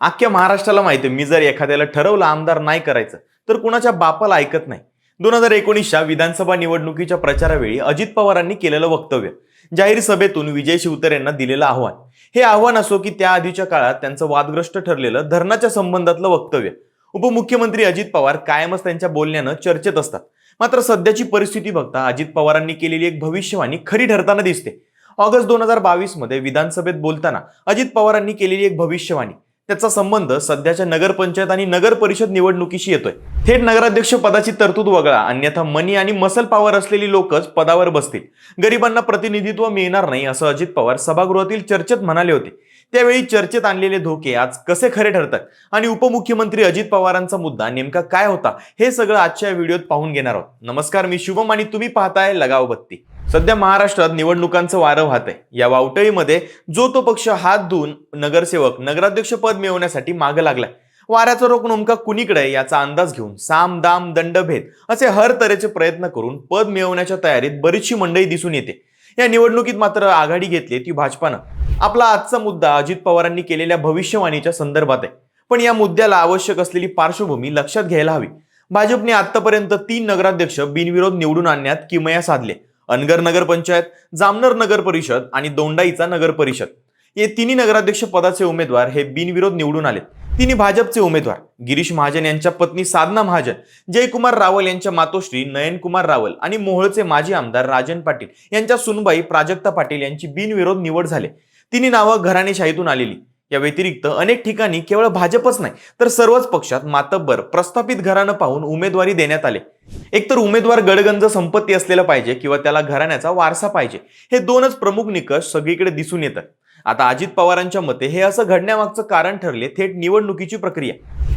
अख्ख्या महाराष्ट्राला माहिती आहे मी जर एखाद्याला ठरवलं आमदार नाही करायचं तर कुणाच्या बापाला ऐकत नाही. दोन हजार एकोणीसच्या विधानसभा निवडणुकीच्या प्रचारावेळी अजित पवारांनी केलेलं वक्तव्य जाहीर सभेतून विजय शिवतर यांना दिलेलं आव्हान. हे आव्हान असो की त्या आधीच्या काळात त्यांचं वादग्रस्त ठरलेलं धरणाच्या संबंधातलं वक्तव्य. उपमुख्यमंत्री अजित पवार कायमच त्यांच्या बोलण्यानं चर्चेत असतात. मात्र सध्याची परिस्थिती बघता अजित पवारांनी केलेली एक भविष्यवाणी खरी ठरताना दिसते. ऑगस्ट दोन हजार बावीसमध्ये विधानसभेत बोलताना अजित पवारांनी केलेली एक भविष्यवाणी त्याचा संबंध सध्याच्या नगरपंचायत आणि नगर परिषद निवडणुकीशी येतोय. थेट नगराध्यक्ष पदाची तरतूद वगळा अन्यथा मनी आणि मसल पॉवर असलेली लोकच पदावर बसतील. गरिबांना प्रतिनिधित्व मिळणार नाही असं अजित पवार सभागृहातील चर्चेत म्हणाले होते. त्यावेळी चर्चेत आणलेले धोके आज कसे खरे ठरतात? आणि उपमुख्यमंत्री अजित पवारांचा मुद्दा नेमका काय होता? हे सगळं आजच्या व्हिडिओत पाहून घेणार आहोत. नमस्कार मी शुभम आणि तुम्ही पाहताय लगाव बत्ती. सध्या महाराष्ट्रात निवडणुकांचं वारं वाहत आहे या वावटळीमध्ये जो तो पक्ष हात धुवून नगरसेवक नगराध्यक्ष पद मिळवण्यासाठी मागं लागलाय. वाऱ्याचा रोख नेमका कुणीकडे याचा अंदाज घेऊन साम दाम दंडभेद असे हर तऱ्हेचे प्रयत्न करून पद मिळवण्याच्या तयारीत बरीचशी मंडळी दिसून येते. या निवडणुकीत मात्र आघाडी घेतली ती भाजपानं. आपला आजचा मुद्दा अजित पवारांनी केलेल्या भविष्यवाणीच्या संदर्भात आहे. पण या मुद्द्याला आवश्यक असलेली पार्श्वभूमी लक्षात घ्यायला हवी. भाजपने आतापर्यंत तीन नगराध्यक्ष बिनविरोध निवडून आणण्यात किमया साधले. अनगर नगर पंचायत जामनर नगर परिषद आणि दोंडाईचा नगर परिषद. हे तिन्ही नगराध्यक्ष पदाचे उमेदवार हे बिनविरोध निवडून आले तिन्ही भाजपचे उमेदवार गिरीश महाजन यांच्या पत्नी साधना महाजन जयकुमार रावल यांच्या मातोश्री नयनकुमार रावल आणि मोहोळचे माजी आमदार राजन पाटील यांच्या सुनबाई प्राजक्ता पाटील यांची बिनविरोध निवड झाले. तिन्ही नावं घराणेशाहीतून आलेली. या व्यतिरिक्त अनेक ठिकाणी केवळ भाजपच नाही तर सर्वच पक्षात मातब्बर प्रस्थापित घराणं पाहून उमेदवारी देण्यात आले. एकतर उमेदवार गडगंज संपत्ती असलेला पाहिजे किंवा त्याला घराण्याचा वारसा पाहिजे हे दोनच प्रमुख निकष सगळीकडे दिसून येतात. आता अजित पवारांच्या मते हे असं घडण्यामागचं कारण ठरले थेट निवडणुकीची प्रक्रिया.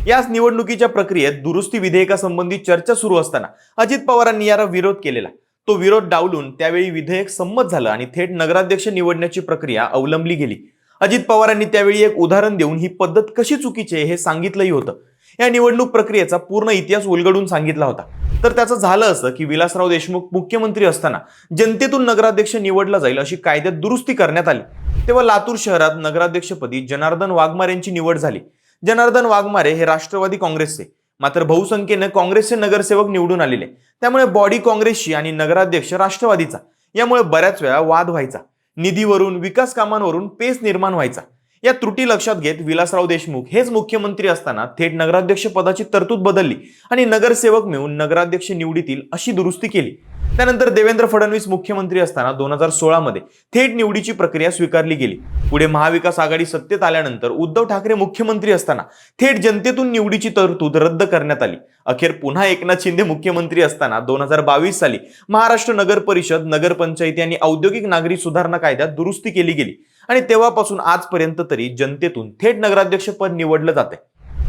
याच निवडणुकीच्या प्रक्रियेत दुरुस्ती विधेयकासंबंधी चर्चा सुरू असताना अजित पवारांनी याला विरोध केलेला. तो विरोध डावलून त्यावेळी विधेयक संमत झालं आणि थेट नगराध्यक्ष निवडण्याची प्रक्रिया अवलंबली गेली. अजित पवारांनी त्यावेळी एक उदाहरण देऊन ही पद्धत कशी चुकीची आहे हे सांगितलंही होतं. या निवडणूक प्रक्रियेचा पूर्ण इतिहास उलगडून सांगितला होता. तर त्याचं झालं असं की विलासराव देशमुख मुख्यमंत्री असताना जनतेतून नगराध्यक्ष निवडला जाईल अशी कायद्यात दुरुस्ती करण्यात आली. तेव्हा लातूर शहरात नगराध्यक्षपदी जनार्दन वाघमारे यांची निवड झाली. जनार्दन वाघमारे हे राष्ट्रवादी काँग्रेसचे. मात्र बहुसंख्येनं काँग्रेसचे नगरसेवक निवडून आलेले. त्यामुळे बॉडी काँग्रेसची आणि नगराध्यक्ष राष्ट्रवादीचा. यामुळे बऱ्याच वेळा वाद व्हायचा. निधीवरून विकास कामांवरून पेच निर्माण व्हायचा. या त्रुटी लक्षात घेत विलासराव देशमुख हेच मुख्यमंत्री असताना थेट नगराध्यक्ष पदाची तरतूद बदलली आणि नगरसेवक मिळून नगराध्यक्ष निवडीतील अशी दुरुस्ती केली. त्यानंतर देवेंद्र फडणवीस मुख्यमंत्री असताना दोन हजार सोळामध्ये थेट निवडीची प्रक्रिया स्वीकारली गेली. पुढे महाविकास आघाडी सत्तेत आल्यानंतर उद्धव ठाकरे मुख्यमंत्री असताना थेट जनतेतून निवडीची तरतूद रद्द करण्यात आली. अखेर पुन्हा एकनाथ शिंदे मुख्यमंत्री असताना दोन हजार बावीस साली महाराष्ट्र नगर परिषद नगरपंचायती आणि औद्योगिक नागरी सुधारणा कायद्यात दुरुस्ती केली गेली. आणि तेव्हापासून आजपर्यंत तरी जनतेतून थेट नगराध्यक्षपद निवडलं जाते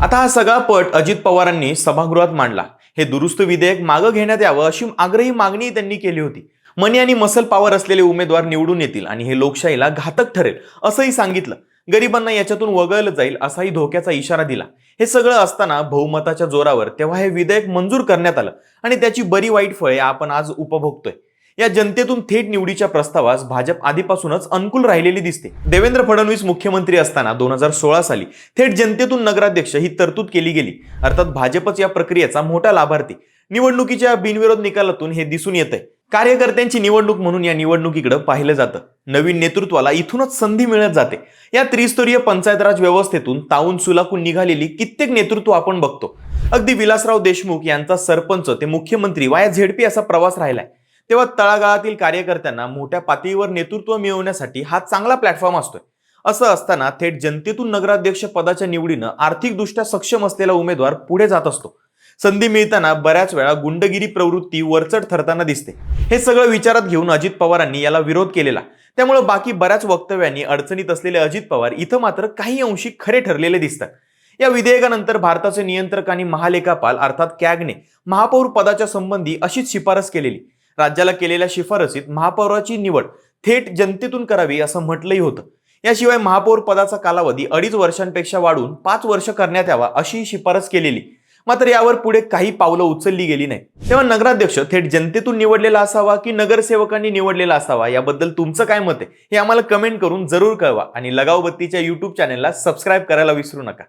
आता हा सगळा पट अजित पवारांनी सभागृहात मांडला. हे दुरुस्त विधेयक मागं घेण्यात यावं अशी आग्रही मागणी त्यांनी केली होती. मनी आणि मसल पॉवर असलेले उमेदवार निवडून येतील आणि हे लोकशाहीला घातक ठरेल असंही सांगितलं. गरिबांना याच्यातून वगळलं जाईल असाही धोक्याचा इशारा दिला. हे सगळं असताना बहुमताच्या जोरावर तेव्हा हे विधेयक मंजूर करण्यात आलं आणि त्याची बरी वाईट फळे आपण आज उपभोगतोय. या जनतेतून थेट निवडीच्या प्रस्तावास भाजप आधीपासूनच अनुकूल राहिलेली दिसते. देवेंद्र फडणवीस मुख्यमंत्री असताना दोन हजार सोळा साली थेट जनतेतून नगराध्यक्ष ही तरतूद केली गेली. अर्थात भाजपच या प्रक्रियेचा मोठा लाभार्थी. निवडणुकीच्या बिनविरोध निकालातून हे दिसून येत आहे कार्यकर्त्यांची निवडणूक म्हणून या निवडणुकीकडे पाहिलं जातं. नवीन नेतृत्वाला इथूनच संधी मिळत जाते. या त्रिस्तरीय पंचायत राज व्यवस्थेतून ताऊन सुलाकून निघालेली कित्येक नेतृत्व आपण बघतो. अगदी विलासराव देशमुख यांचा सरपंच ते मुख्यमंत्री वाया झेडपी असा प्रवास राहिलाय. तेव्हा तळागाळातील कार्यकर्त्यांना मोठ्या पातळीवर नेतृत्व मिळवण्यासाठी हा चांगला प्लॅटफॉर्म असतोय. असं असताना थेट जनतेतून नगराध्यक्ष पदाच्या निवडीनं आर्थिकदृष्ट्या सक्षम असलेला उमेदवार पुढे जात असतो. संधी मिळताना बऱ्याच वेळा गुंडगिरी प्रवृत्ती वरचढ ठरताना दिसते. हे सगळं विचारात घेऊन अजित पवारांनी याला विरोध केलेला. त्यामुळे बाकी बऱ्याच वक्तव्यांनी अडचणीत असलेले अजित पवार इथं मात्र काही अंशी खरे ठरलेले दिसतात. या विधेयकानंतर भारताचे नियंत्रक आणि महालेखापाल अर्थात कॅगने महापौर पदाच्या संबंधी अशीच शिफारस केलेली. राज्याला केलेल्या शिफारसीत महापौराची निवड थेट जनतेतून करावी असं म्हटलंही होतं. याशिवाय महापौर पदाचा कालावधी अडीच वर्षांपेक्षा वाढून पाच वर्ष करण्यात यावा अशी शिफारस केलेली. मात्र यावर पुढे काही पावलं उचलली गेली नाही. तेव्हा नगराध्यक्ष थेट जनतेतून निवडलेला असावा की नगरसेवकांनी निवडलेला असावा याबद्दल तुमचं काय मत आहे हे आम्हाला कमेंट करून जरूर कळवा आणि लगावबत्तीच्या युट्यूब चॅनलला सबस्क्राईब करायला विसरू नका.